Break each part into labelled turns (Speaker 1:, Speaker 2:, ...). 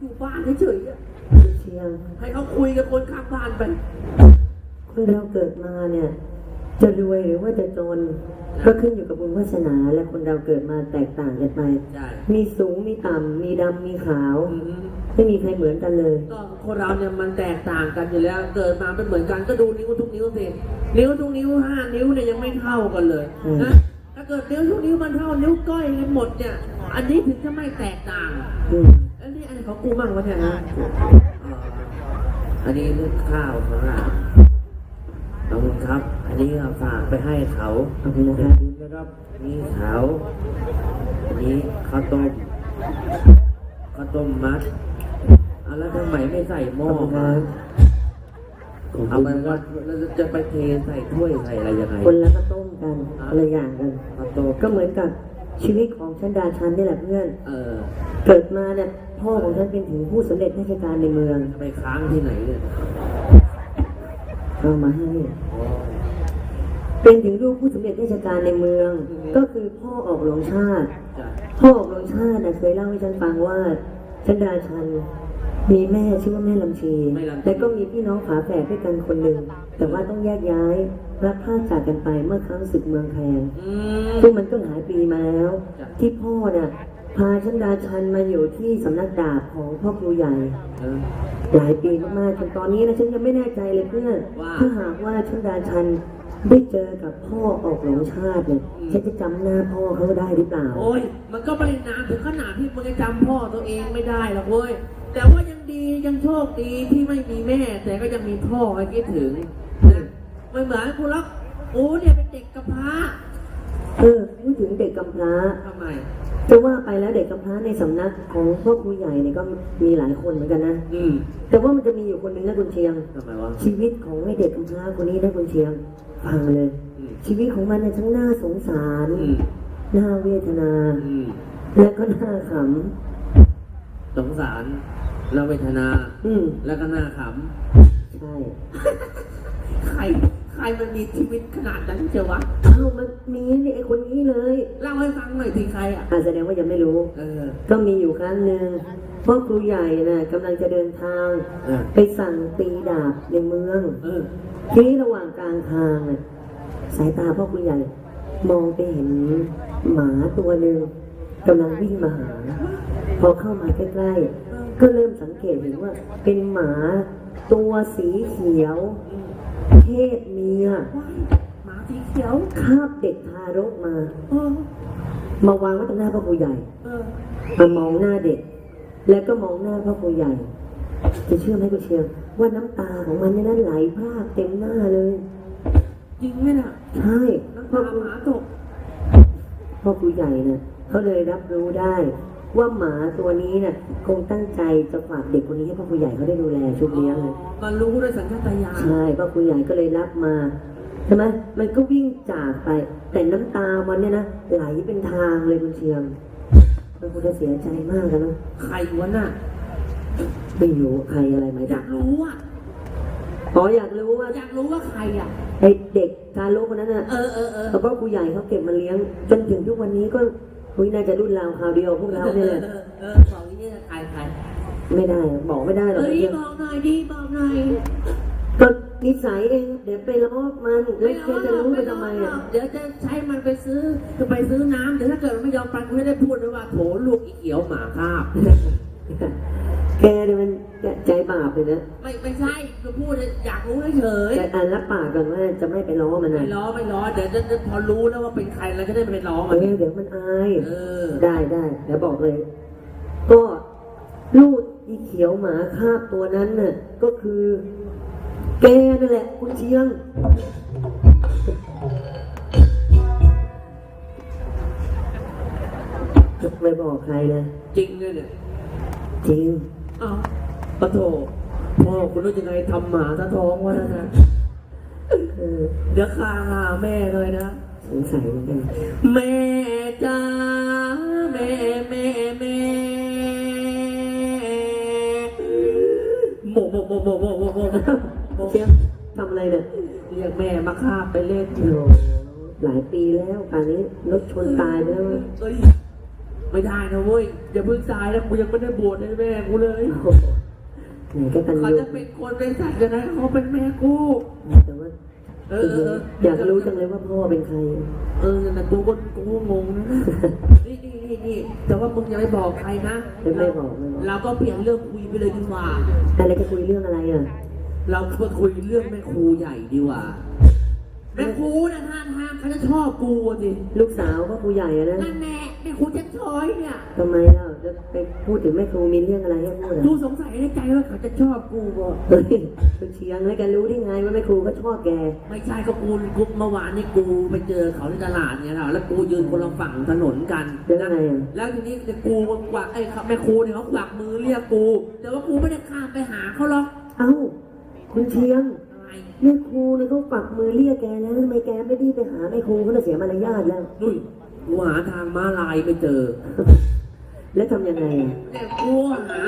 Speaker 1: อยู่บ้านเฉยๆอะ
Speaker 2: เชียง
Speaker 1: ให้เขาคุยกับคนข้างบ้านไป
Speaker 2: คนเราเกิดมาเนี่ย จะรวยหรือว่าจะจน ก็ขึ้นอยู่กับบุญวาสนา และคนเราเกิดมาแตกต่างกันไป
Speaker 1: ใช่
Speaker 2: มีสูงมีต่ำมีดำมีขาว
Speaker 1: อืม
Speaker 2: ไม่มีใครเหมือนกันเลย
Speaker 1: ก็คนเราเนี่ยมันแตกต่างกันอยู่แล้ว เกิดมาเป็นเหมือนกันก็ดูนิ้วทุกนิ้วสินิ้วทุกนิ้วห้านิ้วเนี่ยยังไม่เท่ากันเลย
Speaker 2: อืม
Speaker 1: นะถ้าเกิดนิ้วทุกนิ้วมันเท่านิ้วก้อยกันหมดเนี่ย อันนี้ถึงจะไม่แตกต่าง
Speaker 2: อืม
Speaker 1: อันนี้อันของกูมั่งวะเนี่ยนะอ๋ออันนี้เรื่องข้าวของหลานขอบคุณครับ อันนี้เอาฝากไปให้เขา
Speaker 2: ขอบคุณนะครับ
Speaker 1: ขอบคุณนะครับนี่เขาอันนี้ข้าวต้มข้าวต้มมัดเอาแล้วทำไมไม่ใส่ห
Speaker 2: ข
Speaker 1: ม้อ
Speaker 2: อบคุณค
Speaker 1: มา
Speaker 2: รับขอบ
Speaker 1: เอา
Speaker 2: คุ
Speaker 1: ไป
Speaker 2: ณ
Speaker 1: ว่าเราจะไปเทใส่ถ้วยใส่อะไรยังไง
Speaker 2: คนละก็ต้มกันคนละอย่างกัน
Speaker 1: ข้าวต้ม
Speaker 2: ก็เหมือนกับ ชีวิตของฉันดาชันนี่แหละเพื่อน
Speaker 1: เออ
Speaker 2: เกิดมาเนี่ยพ่อของฉันเป็นถึงผู้สำเร็จราชการในเมือง
Speaker 1: ไปค้างที่ไหนเนี่ย
Speaker 2: เอามาให้
Speaker 1: อ๋อ
Speaker 2: เป็นถึงลูกผู้สำเร็จราชการในเมือง
Speaker 1: อือฮึ
Speaker 2: ก็คือพ่อออกหลวงชาติ
Speaker 1: จ้ะ
Speaker 2: พ่อออกหลวงชาติน่ะเคยเล่าให้ฉันฟังว่าชันดาชันมีแม่ชื่อว่าแม่ลำชี แล้วก็มีพี่น้องฝาแฝดด้วยกันคนหนึ่ง แต่ว่าต้องแยกย้าย รับพลาดจากกันไปเมื่อครั้งศึกเมืองแพง
Speaker 1: อืม
Speaker 2: ซึ่งมันก็หลายปีมาแล้ว
Speaker 1: จ้ะ
Speaker 2: ที่พ่อน่ะพาชันดาชันมาอยู่ที่สำนักดาบของพ่อครูใหญ่
Speaker 1: เออ
Speaker 2: หลายปีมากๆจนตอนนี้นะฉันยังไม่แน่ใจเลยเพื่อน
Speaker 1: ว่า
Speaker 2: ถ้าหากว่าชันดาชันได้เจอกับพ่อออกหลวงชาติเนี่ย
Speaker 1: อืม
Speaker 2: ฉันจะจำหน้าพ่อเขาได้หรือเปล่า
Speaker 1: โอ้ย มันก็ไม่ได้นานถึงขนาดที่มึงจะจำพ่อตัวเองไม่ได้หรอกเว้ย แต่ว่ายังดียังโชคดีที่ไม่มีแม่ แต่ก็ยังมีพ่อให้คิดถึงนะ ไม่เหมือนกูรักโอ้เนี่ยเป็นเด็กกำพร้า
Speaker 2: เออพูดถึงเด็กกำพร้า
Speaker 1: ทำไม
Speaker 2: จะว่าไปแล้วเด็กกำพร้าในสำนักของพ่อครูใหญ่เนี่ยก็มีหลายคนเหมือนกันนะ
Speaker 1: อืม
Speaker 2: แต่ว่ามันจะมีอยู่คนหนึ่งนะคุณเชียง
Speaker 1: ทำไมวะ
Speaker 2: ชีวิตของไอ้เด็กกำพร้าคนนี้นะคุณเชียง ฟังเลย
Speaker 1: อืม
Speaker 2: ชีวิตของมันเนี่ยทั้งน่าสงสาร
Speaker 1: อืม
Speaker 2: น่าเวทนา
Speaker 1: อืม
Speaker 2: และก็น่าข
Speaker 1: สงสาร เราเวทนาำ
Speaker 2: อืม
Speaker 1: แล้วก็น่าข
Speaker 2: ใช่ำ
Speaker 1: ใครใครมันมีชีวิตขนาดนั้นเชียววะ
Speaker 2: เอ้ามันมีนี่ไอ้คนนี้เลย
Speaker 1: เล่าให้ฟังหน่อยสิใครอะ
Speaker 2: อาแสดงว่ายังไม่รู้
Speaker 1: เออ
Speaker 2: ก็มีอยู่ครั้งหนึ่งพ่อครูใหญ่น่ะกำลังจะเดินทาง
Speaker 1: เออ
Speaker 2: ไปสั่งตีดาบในเมือง
Speaker 1: เออ
Speaker 2: ทีนี้ระหว่างกลางทางน่ะสายตาพ่อครูใหญ่ มองไปเห็นหมาตัวหนึ่งกำลังวิ่งมาหา พอเข้ามาใกล้ๆก็เริ่มสังเกตเห็นว่า เป็นหมาตัวสีเขียว เพศเมีย
Speaker 1: ว้ายหมาสีเขียว
Speaker 2: คาบเด็กทารกมา
Speaker 1: เออ
Speaker 2: มาวางไว้ตรงหน้าพ่อครูใหญ่
Speaker 1: เออ
Speaker 2: มามองหน้าเด็ก แล้วก็มองหน้าพ่อครูใหญ่จะเชื่อไหมคุณเชียงว่าน้ำตาของมันเนี่ยนั้นไหลพรากเต็มหน้าเลย
Speaker 1: จริงไหมน่ะ
Speaker 2: ใช่
Speaker 1: น้ำ
Speaker 2: พ่อ
Speaker 1: ตา
Speaker 2: ครู
Speaker 1: หมาตก
Speaker 2: พ่อครูใหญ่เนี่ยเขาเลยรับรู้ได้ ว่าหมาตัวนี้เนี่ยคงตั้งใจจะฝากเด็กคนนี้ให้พ่อครูใหญ่เขาได้ดูแลชุบเลี้ยงเลย
Speaker 1: มันรู้ด้วยสัญชาตญาณ
Speaker 2: ใช่พ่อครูใหญ่ก็เลยรับมาใช่ไหมมันก็วิ่งจากไป แต่น้ำตามันเนี่ยนะไหลเป็นทางเลยคุณเชียงมันคงจะเสียใจมากกันนะ
Speaker 1: ใครวะน่ะ
Speaker 2: ไม่รู้ใครอะไรไหม
Speaker 1: อยากรู้อะ
Speaker 2: อ๋ออยากรู้ว่า
Speaker 1: อยากรู้ว่าใครอะ
Speaker 2: ไอ้เด็กทารกคนนั้นน่ะ
Speaker 1: เออเออเออ
Speaker 2: แล้วก็ครูใหญ่เขาเก็บมาเลี้ยงจนถึงทุกวันนี้ก็ คุยน่าจะรุ่นราวคราวเดียวพวกเราเนี่ยแหละ
Speaker 1: เออเออบอกนี่จะขายใคร
Speaker 2: ไม่ได้บอกไม่ได้หรอก
Speaker 1: เฮ้ย
Speaker 2: เรื่อง
Speaker 1: บอกหน่อยดิบอกหน่อย
Speaker 2: ก็นิสัยเองเดี๋ยวไปล้อมันแล้วแกจะรู้ไปทำไมอะ
Speaker 1: เดี๋ยวจะใช้มันไปซื้อจะไปซื้อน้ำเดี๋ยวถ้าเกิดมันไม่ยอมไปกูไม่ได้พูดด้วยว่าโถลูกอีเขียวหมาคาบ
Speaker 2: แกเนี่ยมัน ใจบาปเลยนะ
Speaker 1: ไม่ไม่ใช่คือพูดอยากรู้เฉย
Speaker 2: แกอ่านรับปากก่อนว่าจะไม่ไปล้อมัน
Speaker 1: ไม่
Speaker 2: นะ
Speaker 1: ล้อไม่ล้อเดี๋ยวจะพอรู้แล้วว่าเป็นใครเราจะได้ไม่ไปล้อ
Speaker 2: เอ
Speaker 1: มัน
Speaker 2: อเดี๋ยวมันอาย
Speaker 1: เออ
Speaker 2: ได้ได้เดี๋ยวบอกเลย ก็ลูกอีเขียวหมาคาบตัวนั้นน่ะก็คือ แกนั่นแหละ คุณเชียงจะไปบอกใครนะ
Speaker 1: จริงเลยเนี่ย
Speaker 2: จริง
Speaker 1: อ้าว ปะโถพ่อคุณรู้ยังไงทำหมาตะท้องวะนะ
Speaker 2: เออ
Speaker 1: เดี๋ยวคาหาแม่เลยนะ
Speaker 2: สงสัยเหมือนกัน
Speaker 1: แม่จ้าแม่แม่แม่โมโมโมโมโมโมโมโม
Speaker 2: เชียงทำอะไรเนี่ย
Speaker 1: เรียกแม่มาคาบไปเล่น
Speaker 2: โอ้หลายปีแล้วป่านนี้รถชนตายไปแล้ว
Speaker 1: เอ้ยไม่ได้นะเว้ยอย่าเพิ่งตายนะกูยังไม่ได้บวชให้แม่กูเลย
Speaker 2: โอ้โหไหนก็ตัน
Speaker 1: เขา
Speaker 2: ยู
Speaker 1: จะเป็นคนเป็นสัตว์กันนะเขาเป็นแม่กู
Speaker 2: แต่ว่า
Speaker 1: เออเออเออ
Speaker 2: อยากรู้จังเลยว่าพ่อเป็นใคร
Speaker 1: เออแต่กูก็กูก็งงนะนี่นี่นี่นี่แต่ว่ามึงอย่าไปบอกใครนะ
Speaker 2: ไม่ไม่บอกไม่บอก
Speaker 1: เราก็เปลี่ยนเรื่องคุยไปเลยดีกว่า
Speaker 2: อะไรจะคุยเรื่องอะไรอะ
Speaker 1: เรามาคุยเรื่องแม่ครูใหญ่ดีกว่าแม่ครูนะท่านทางเขาจะชอบกูอะสิ
Speaker 2: ลูกสาวก็ครูใหญ่อะนะ
Speaker 1: นั่นแน่แม่ครูจะช้อยเนี่ย
Speaker 2: ทำไมเล่าจะไปพูดถึงแม่ครูมีเรื่องอะไรให้พูดอะ
Speaker 1: กูสงสัยในใจว่าเขาจะชอบกูบ่
Speaker 2: เฮ้ยคุณเชียงแล้วแกรู้ได้ไงว่าแม่ครูก็ชอบแก
Speaker 1: ไม่ใช่ก็กูกูเมื่อวานนี่กูไปเจอเขาในตลาดเนี่ยนะแล้วกูยืนคนละฝั่งถนนกัน
Speaker 2: แล้วยังไงอะ
Speaker 1: แล้วทีนี้เนี่ยกูมันกวักไอ้ครับแม่ครูเนี่ยเขากวักมือเรียกกู แต่ว่ากูไม่ได้ข้ามไปหาเขาหรอก
Speaker 2: เอ้าคุณเชียง
Speaker 1: อะไร
Speaker 2: แม่ครูเนี่ยเขาฝักมือเรียกแกแล้วทำไมแกไม่ได้ไปหาแม่ครูเขาน่ะเสียมารยาทแล้ว
Speaker 1: ดุยกูหาทางม้าลายไปเจอ
Speaker 2: แล้วทำยังไงอะ
Speaker 1: แต่กูหา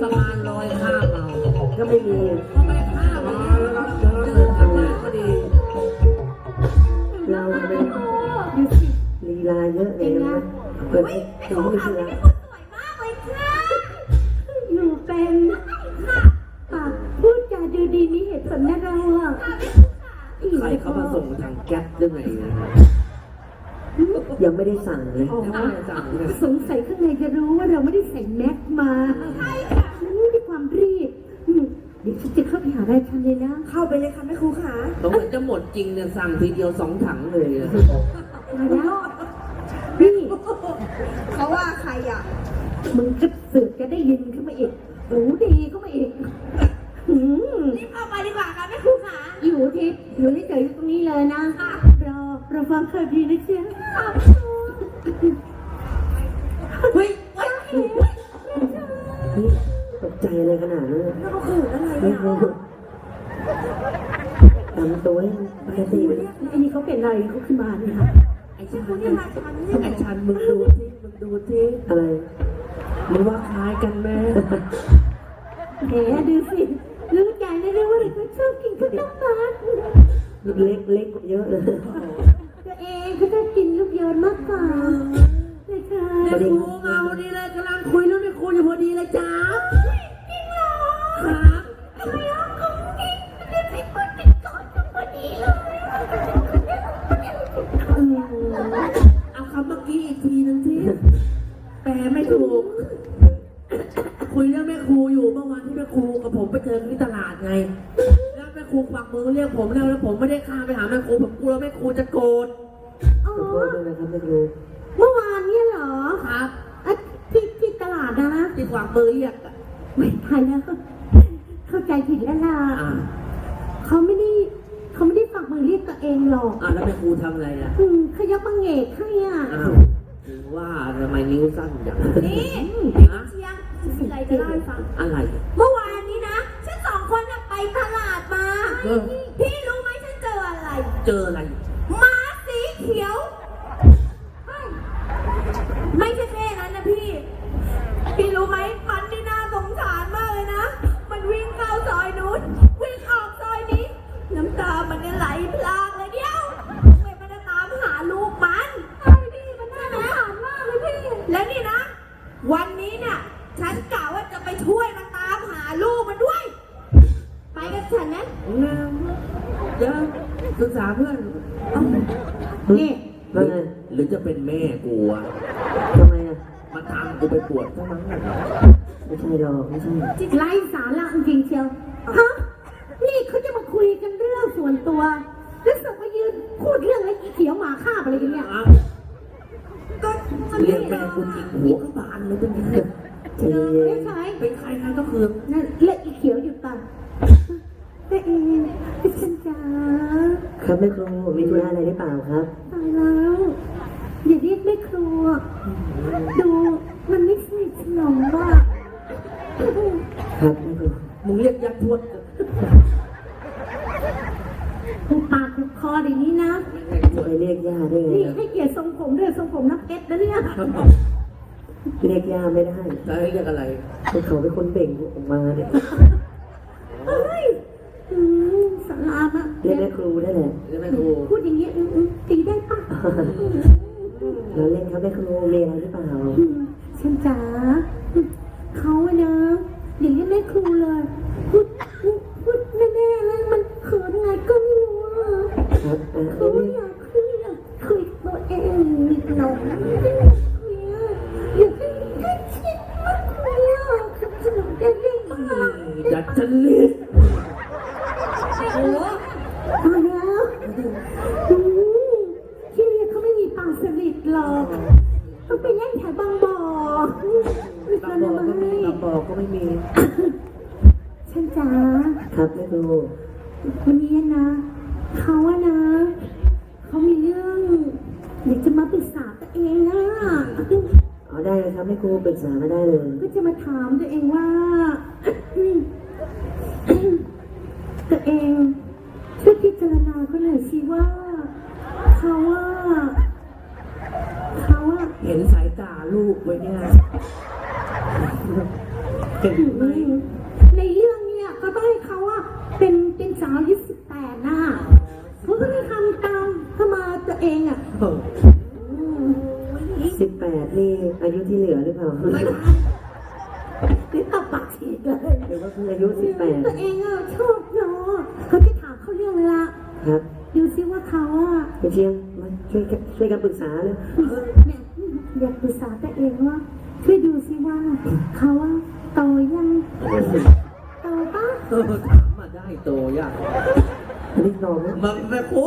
Speaker 1: สะพานลอยข้ามเอา
Speaker 2: ก็ไม่มีอะ
Speaker 1: ก็ไม่ข้ามมาแล้วครับเดินทางมาพอดี
Speaker 2: เราเป็นลีลาเยอะเลยนะเปิดให้ดูไม่ใช่ละ
Speaker 3: อยู่เป็นค่ะพูดจาดูดีมีเหตุผลนะเราอะ
Speaker 1: ใครเขามาส่งทางแก๊ปหรือไงเนี่ ย
Speaker 2: ยังไม่ได้สั่งเลย
Speaker 3: อ๋อ
Speaker 1: ไม่ได้สั่งเลย
Speaker 3: สงสัยข้างในจะรู้ว่าเราไม่ได้ใส่แม็กมาใช่ค่ะด้วยความรีบอืมเดี๋ยวฉันจะเข้าไปหารายชันเลยนะ
Speaker 4: เข้าไปเลยค่ะแม่ครูขา
Speaker 1: สงสัยจะหมดจริงเนี่ยสั่งทีเดียวสองถังเลยอะ
Speaker 3: มาแล้วนี่
Speaker 4: เขาว่าใครอะ
Speaker 3: มึงจะเสือกจะได้ยินขึ้นมาอีกหูดีเข้ามาอีกอืม
Speaker 4: รีบเข้าไปดีกว่าค่ะแม่ครูขา
Speaker 3: อยู่ทิพย์อยู่เฉยๆอยู่ตรงนี้เลยนะ รอรอฟังข่าวดีนะเชีย
Speaker 1: เฮ้ย
Speaker 2: นี่ตกใจอะไรขนาดนั้นอะ
Speaker 4: แล้วเขาขู่อะไร
Speaker 2: ไม่
Speaker 4: อะ
Speaker 2: รู้ทำตัวให้ปกติเลย
Speaker 3: อันนี้เขาเป็นอะไรเขาขึ้นมาเนี่ยค่ะ
Speaker 1: ไอ้ชันเนี่ยไอ้ชันมึงดูที่มึงดูที่
Speaker 2: อะไร
Speaker 1: มึงว่าคล้ายกันไหม
Speaker 3: แหมดูสิรู้ใจนะเรื่องว่าเราชอบกินข้าวต้มมัด
Speaker 2: เล็กเล็กเยอะเลย
Speaker 3: ตัวเอง ก็ชอบกินลูกโยนมากกว่าเลยค่ะ
Speaker 1: แม่ครูมาพอดีเลยกำลังคุยเรื่องแม่ครูอยู่พอดีเลยจ้า
Speaker 3: จริงเหรอ
Speaker 1: ครับ
Speaker 3: ทำไมอะเขากินไม่ได้พูดติดก่อนพอดีเลย
Speaker 1: เอาคำเมื่อกี้อีกทีนึงที่แปลไม่ถูก คุยเรื่องแม่ครูอยู่เมื่อวานที่แม่ครูกับผมไปเจอที่ตลาดไงแล้วแม่ครูฝักมือเรียกผมแล้วแล้วผมไม่ได้ข้ามไปหาแม่ครูผมกลัวแม่ครูจะโกรธ
Speaker 2: ขอโทษด้วยนะครับแม่ครู
Speaker 3: เมื่อวานเนี่ยเหรอ
Speaker 1: ครับ
Speaker 3: อะที่ที่ตลาดนะ
Speaker 1: ที่ฝักมือเรียกอะ
Speaker 3: ไม่ทันแล้ว เข้าใจผิดแล้วล่ะ
Speaker 1: อ่า
Speaker 3: เขาไม่ได้เขาไม่ได้ฝากมือเรียกตัวเองหรอก
Speaker 1: อ่าแล้วแม่ครูทำอะไรล่ะ
Speaker 3: อืมเขายกมังเงกให้อะ
Speaker 1: อ้าวถึงว่าทำไมนิ้วสั้นจัง
Speaker 4: นี่
Speaker 1: ฮะ
Speaker 4: เชียงมีอะไรจะเล่าให้ฟัง
Speaker 1: อะไร
Speaker 4: เมื่อวานนี้นะ ฉันสองคนน่ะไปตลาดมา
Speaker 1: เออ
Speaker 4: พี่รู้ไหมฉันเจออะไร
Speaker 1: เจออะไร
Speaker 4: ม้าสี เขียวเฮ้ยไม่ใช่แค่นั้นนะพี่ พี่รู้ไหมมันนี่น่าสงสารมากเลยนะ มันวิ่งเข้าซอยนู้น วิ่งออกซอยนี้ น้ำตามันเนี่ยไหลพลากเลยเดียวทำไมมันจะตามหาลูกมันไอ้นี่มันน่าสงสารมากเลยพี่ และนี่นะ วันนี้เนี่ยฉันกะว่าจะไปช่วยมันตามหาลูกมันด้วย ไปกับฉันนะ
Speaker 1: เดี๋ยวศึกษาเพื่อน
Speaker 3: นี่
Speaker 2: ว่าไง
Speaker 1: หรือจะเป็นแม่กูอะ
Speaker 2: ทำไมอะ
Speaker 1: มาตาม กูไปปวดเท่านั้นแหละ
Speaker 2: ไม่ใช่หรอกไม่ใช่
Speaker 3: ไร้สาระจริงๆเชียวฮะนี่เขาจะมาคุยกันเรื่องส่วนตัวแล้วสักมายืนพูดเรื่องอะไรอีเขียวหมาฆ่าบอะไรกันเนี่ย
Speaker 1: อ้าว
Speaker 4: ก็มัน
Speaker 1: เรีย
Speaker 4: ไม่
Speaker 1: กแม่
Speaker 4: ได้
Speaker 1: กูจริงหัวก็บานเลยเป็นยังไง
Speaker 2: ใจเย็
Speaker 3: ไม่
Speaker 2: น
Speaker 3: ใช่
Speaker 1: เป็นใครใครก็คือ
Speaker 3: นั่นเลือกอีเขียวหยุดก่อนตัวเองพี่ฉันจ๋า
Speaker 2: ๆครับแม่ครูมีธุระอะไรหรือเปล่าครับ
Speaker 3: ตายแล้วอย่าเรียกแม่ครัวดู มันไม่สนิทสนมว่า
Speaker 2: ครับแม่ครู
Speaker 1: มึงเรียกยักษ์ทวด
Speaker 3: ผูปากผูคออย่างนี้นะ
Speaker 1: ไม่ใช่ท
Speaker 2: จะ
Speaker 1: วด
Speaker 2: ไปเรียกย่าได้ไง
Speaker 3: นี่
Speaker 2: ครับ
Speaker 3: ให้เกียรติทรงผมด้วยทรงผมนักเก็ตนะเนี่ย
Speaker 2: เรียกย่าไม่ได้
Speaker 1: จะให้เรียกอะไร
Speaker 2: เพราะเขาเป็นคนเบ่งออกมาเนี่ย
Speaker 3: เฮ้ยอืมสารามอะ
Speaker 2: เรียกแม่ครูได้แหละ
Speaker 1: เรียกแม่ครู
Speaker 3: พูดอย่างเงี้ยอืมอืมตีได้ปะ
Speaker 2: เราเล่นครับแม่ครูมีอะไรหรือเปล่า
Speaker 3: อืมฉันจ๋าเขาอะนะอย่างนี้แม่ครูเลยพูดพูดพูดแน่ๆแล้วมันเขินไงก็ไม่รู้อะ
Speaker 2: ครับอ่า
Speaker 3: เขา
Speaker 2: อันนี้
Speaker 3: อยากคุยอยากคุยกับตัวเองนิดหน่อย ไงล่ะ เอา
Speaker 2: ได้เลยครับแม่ครูปรึกษามาได้เลย
Speaker 3: ก็จะมาถามตัวเองว่า ตัวเองช่วยพิจารณา
Speaker 1: ก็หน่
Speaker 3: อยสิว่า นี่อา
Speaker 2: ยุที่เหลือหรือเปล่า
Speaker 1: ไม่ได้
Speaker 3: นี่ตบปากฉีกเลย
Speaker 2: หรือว่าเพิ่งอายุสิบแปด
Speaker 3: ตัวเองอะชอบเนาะเขาจะถามเขาเรื่องเลยละ
Speaker 2: ครับ
Speaker 3: ดูซิว่าเขาอะ
Speaker 2: เชียงมาช่วยกันช่วยกันปรึกษาเลย
Speaker 3: เนี่ยอยากปรึกษาตัวเองว่าช่วยดูซิว่าเขาอะโตยังโตปะ
Speaker 1: เออถามมาได้โตยาก
Speaker 2: อันนี้น้อน
Speaker 1: มันแม่ครู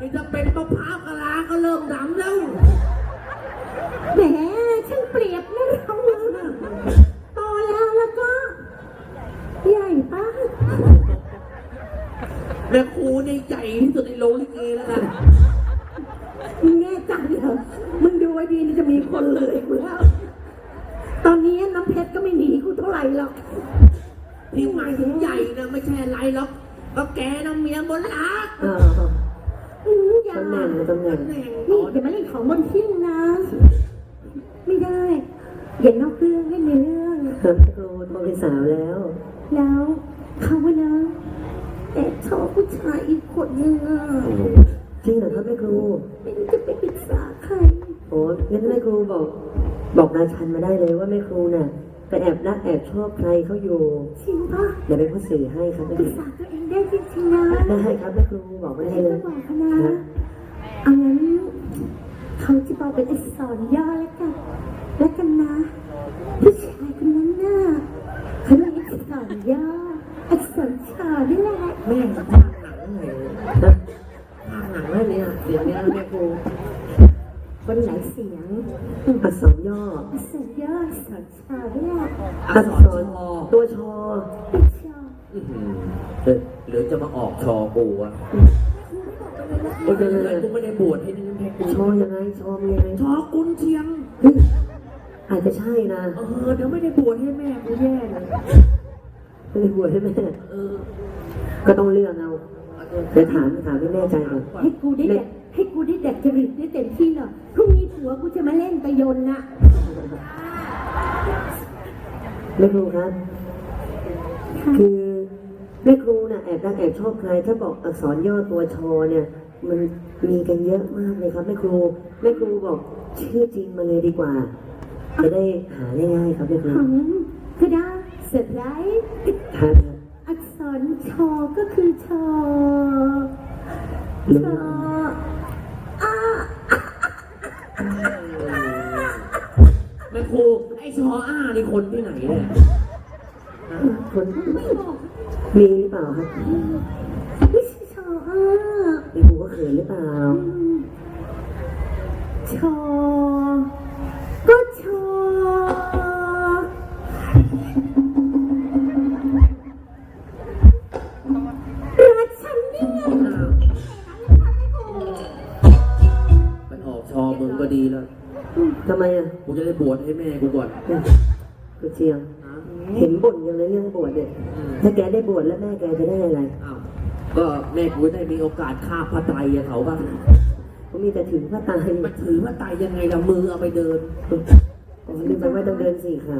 Speaker 1: นี่จะเป็นมะพร้าวกะลาก็เริ่มดำแล้ว
Speaker 3: แหมช่างเปรียบนะเราโตแล้วแล้วก็ ใหญ่ปะ
Speaker 1: แม่ครูในใหญ่ที่สุดในโรงลิเกแล้วนะ
Speaker 3: มึงแน่ใจเหรอมึงดูไว้ดีนะจะมีคนเลยกูแล้ว ตอนนี้น้ำเพชรก็ไม่หนีกูเท่าไหร่หรอก
Speaker 1: ที่หมายถึงใหญ่นะไม่ใช่อะไรหรอกก็แกนะเมียบนรัก
Speaker 2: อ่า
Speaker 3: อืออย่า
Speaker 2: ตำแหน่งตำแหน่ง
Speaker 1: ตำแหน่ง
Speaker 3: นี่อย่ามาเล่นของบนทิ้งนะ ไม่ได้ อย่านอกเรื่องให้ในเรื่อง
Speaker 2: ครับแม่ครูโตเป็นสาวแล้ว
Speaker 3: แล้วเขาว่านะแอบชอบผู้ชายอีกคนนึงอะ
Speaker 2: จริงเหรอครับแม่ครู
Speaker 3: ไม่รู้จะไปปรึกษาใคร
Speaker 2: โอ้งั้นแม่ครูบอก บอกราชันมาได้เลยว่าแม่ครูน่ะไปแอบรักแอบชอบใครเขาอยู่
Speaker 3: จริงปะ
Speaker 2: เดี๋ยวเป็นผู้สื่อให้ครับแม่
Speaker 3: ป
Speaker 2: ค
Speaker 3: รึ
Speaker 2: รู
Speaker 3: กษาตัวเองได้จริงๆนะ
Speaker 2: ได้ครับแม่ครูบอกมาได้เล
Speaker 3: ก็
Speaker 2: ย
Speaker 3: บอกเขานะเอางั้น เขาจะบอกเป็นอักษรย่อแล้วกันแล้วกันนะ ผู้ชายคนนั้นน่ะเขาเรียกอักษรย่ออักษรชอนี่แหละ
Speaker 1: แม่จะพากหนังไง
Speaker 2: นะ
Speaker 1: พากหนังแล้วเนี่ยเสียงเนี้ยแม่ครู
Speaker 3: คนหลายเสียง
Speaker 2: อักษรย่อ
Speaker 3: อักษรย่ออักษรชอนี่แหละ
Speaker 1: อักษรชอ
Speaker 2: ตัวชอ
Speaker 3: อักษร
Speaker 1: อื้อหือเออหรือจะมาออกชอกูอะเออเดี๋ยวกูไม่ได้บวชให้นี่ แม่กู
Speaker 2: ชอยังไงชอมียังไง
Speaker 1: ชอกุนเชียง
Speaker 2: เฮ้ยอาจจะใช่นะ
Speaker 1: เออเดี๋ยวไม่ได้บวชให้แม่กูแย่เลย
Speaker 2: ไม่ได้บวชให้แม่
Speaker 1: เออ
Speaker 2: ก็ต้องเลือกเอาเดี๋ยวถามถามให้แน่ใจก่อน
Speaker 3: ให้กูได้แดกให้กูได้แดกจริตได้เต็มที่หน่อยพรุ่งนี้ผัวกูจะมาเล่นตะยนน่ะ
Speaker 2: แม่ครูครับ คือแม่ครูน่ะแอบรักแอบชอบใครถ้าบอกอักษรย่อตัวชอเนี่ย มัน มีกันเยอะมากเลยครับแม่ครูแม่ครูบอกชื่อจริงมาเลยดีกว่า จะได้หาง่ายๆครับแม่ครู
Speaker 3: ของก็ได้เสร็จไลฟ์
Speaker 2: ครับ
Speaker 3: อักษรชอก็คือชอ
Speaker 2: รู้
Speaker 3: ชออ่า
Speaker 1: แม่ครูไอ้ชออ้านี่คนที่ไหนเนี่ย
Speaker 2: คน
Speaker 3: ไม่บอก
Speaker 2: มีหรือเปล่าครับ
Speaker 3: ไม่ใช่ชออ่า
Speaker 2: แม่ครูก็เขินหรือเปล่า
Speaker 3: ชอ ก็ชอ รักฉันนี่ไง
Speaker 1: ไปออกชอมึงก็ดีแล้ว
Speaker 2: ทำไมอะ
Speaker 1: กูจะได้บวชให้แม่กูก่อน
Speaker 2: คุณเชียง เห็นบ่นยังเลยเรื่องบวชเนี่ย ถ้าแกได้บวชแล้วแม่แกจะได้อะไร
Speaker 1: อ้าว ก็แม่กูได้มีโอกาสฆ่าพระไตรอะเขาบ้าง
Speaker 2: เขามีแต่ถึงพระตาย
Speaker 1: มันถือพระไตรยังไงละมือเอาไปเดิน
Speaker 2: อ๋อลืมไปว่าต้องเดินสี่ขา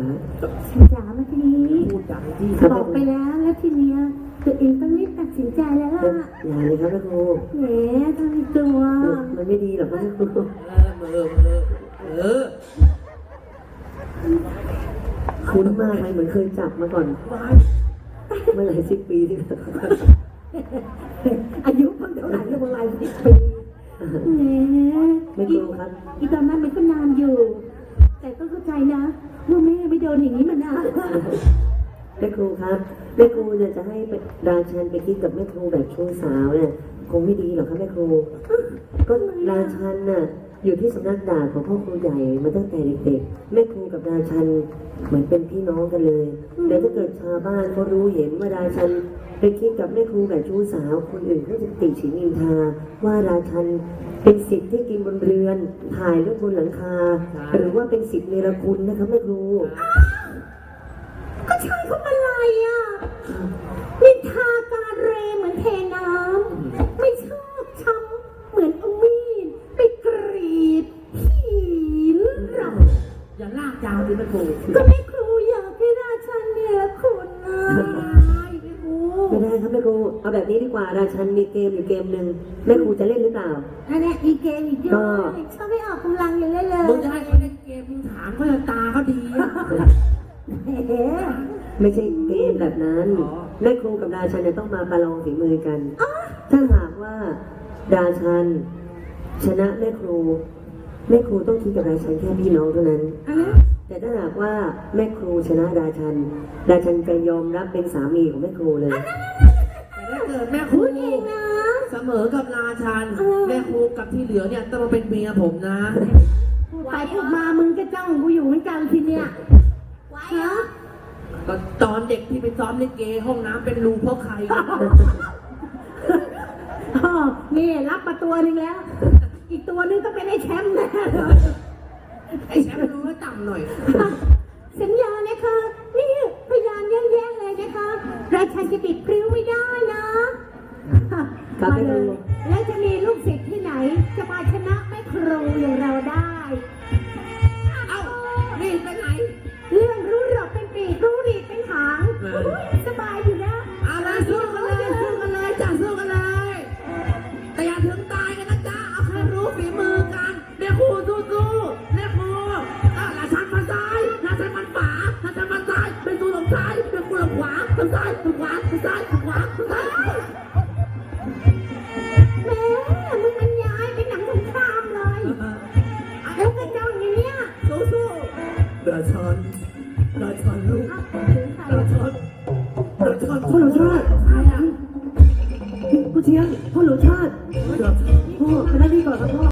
Speaker 3: ฉันจ๋ามาทีนี้
Speaker 1: พูดดังที่
Speaker 2: ครับ
Speaker 3: บอกไปแล้วแล้วทีเนี้ยตัวเองต้องรีบตัดสินใจแล้วล่ะ
Speaker 2: อย่าเลยครับแม่ครู
Speaker 3: แหมทำตัว
Speaker 2: มันไม่ดีหรอกครับแม่ครู
Speaker 1: เออเออเออเออ
Speaker 2: คุ้นมากเลยเหมือนเคยจับมาก่อน
Speaker 1: วาย
Speaker 2: เมื่อหลายสิบปีที่แล้ว
Speaker 3: อายุเพิ่งเท่าไหร่แล้วประมาณสิบปีแหม
Speaker 2: ไม่กลัวครับ
Speaker 3: อีตอนนั้นมันก็นานอยู่ แต่ก็เข้าใจนะว่าแม่ไม่โดนอย่างนี้มานาน
Speaker 2: แม่ครูครับแม่ครูเนี่ยจะให้ราชันไปคิดกับแม่ครูแบบชู้สาวเนี่ยคงไม่ดีหรอกครับแม่ครู ก็ราชันน่ะอยู่ที่สำนักดาบของพ่อครูใหญ่มาตั้งแต่เด็กๆแม่ครูกับราชันเหมือนเป็นพี่น้องกันเลยแต่ถ้าเกิดชาวบ้านเขารู้เห็นว่าราชันไป คิดกับแม่ครูแบบชู้สาว คนอื่นก็จะติฉินนินทา ว่าราชันเป็นสิทธิ์ที่กินบนเรือน ถ่ายรูปบนหลังคา หรือว่าเป็นสิทธิ์เนรคุณนะครับแม่ครู
Speaker 3: ก็ใช่เขาอะไรอะนินทาการเรเหมือนเทน้ำไม่ชอบช้ำเหมือนเอามีดไปกรีดหินเรา
Speaker 1: อย่าลากยาวดิแม่ครู
Speaker 3: ก็ไม่ครูอยากให้ราชันเนี่ยคุณนะ
Speaker 1: แม่ครู
Speaker 2: ไม่ได้ครับแม่ครูเอาแบบนี้ดีกว่าราชันมีเกมอยู่เกมหนึ่งแม่ครูจะเล่นหรือเปล่า
Speaker 3: นั่นแหละอีเกมอีกเย
Speaker 2: ก็
Speaker 3: อะชอบไม่ออกกำลังอย่างนั้นเลย
Speaker 1: มึงจะให้เขาเล่นเกมมึงถามเขาจะตาเขาดีอะ
Speaker 3: เอ๊ะ
Speaker 2: ไม่ใช่เกมแบบนั้นแม่ครูกับราชันจะต้องมาประลองฝีมือกัน ถ้าหากว่าราชัน ชนะแม่ครูแม่ครูต้องคิดกับราชันแค่พี่น้องเท่านั้น แต่ถ้าหากว่าแม่ครูชนะราชัน ราชันจะยอมรับเป็นสามีของแม่ครูเลย
Speaker 1: แต่ถ้าเกิดแม่ครู
Speaker 3: พูดเองนะ
Speaker 1: เสมอกับราชัน
Speaker 3: เออ
Speaker 1: แม่ครูกับที่เหลือเนี่ยต้องมาเป็นเมียผมนะ
Speaker 3: พูดไปพูดมามึงก็จ้องกูอยู่เหมือนกันทีเนี้ยฮะ
Speaker 1: ก็ตอนเด็กที่ไปซ้อมลิเกห้องน้ำเป็นรูเพราะใคร
Speaker 3: อ๋อนี่รับมาตัวหนึงแล้ว อีกตัวหนึงก็เป็นไอ้แชมป์แน่เลย
Speaker 1: ไอ้แชมป์รู้ว่าต่ำหน่อย
Speaker 3: สัญญานะคะ นี่พยานแย่งๆเลยนะคะราชันจะปิดพริ้วไม่ได้นะครับมาเลย แล้วจะมีลูกศิษย์ที่ไหน จะมาชนะแม่ครูอย่างเราได้
Speaker 1: เอ้า นี่ไปไหน
Speaker 3: เรื่องรู้หรอกเป็นปีกรู้ดีเป็นหาง
Speaker 1: เออ
Speaker 3: อุ๊ยสบายอยู่
Speaker 1: ล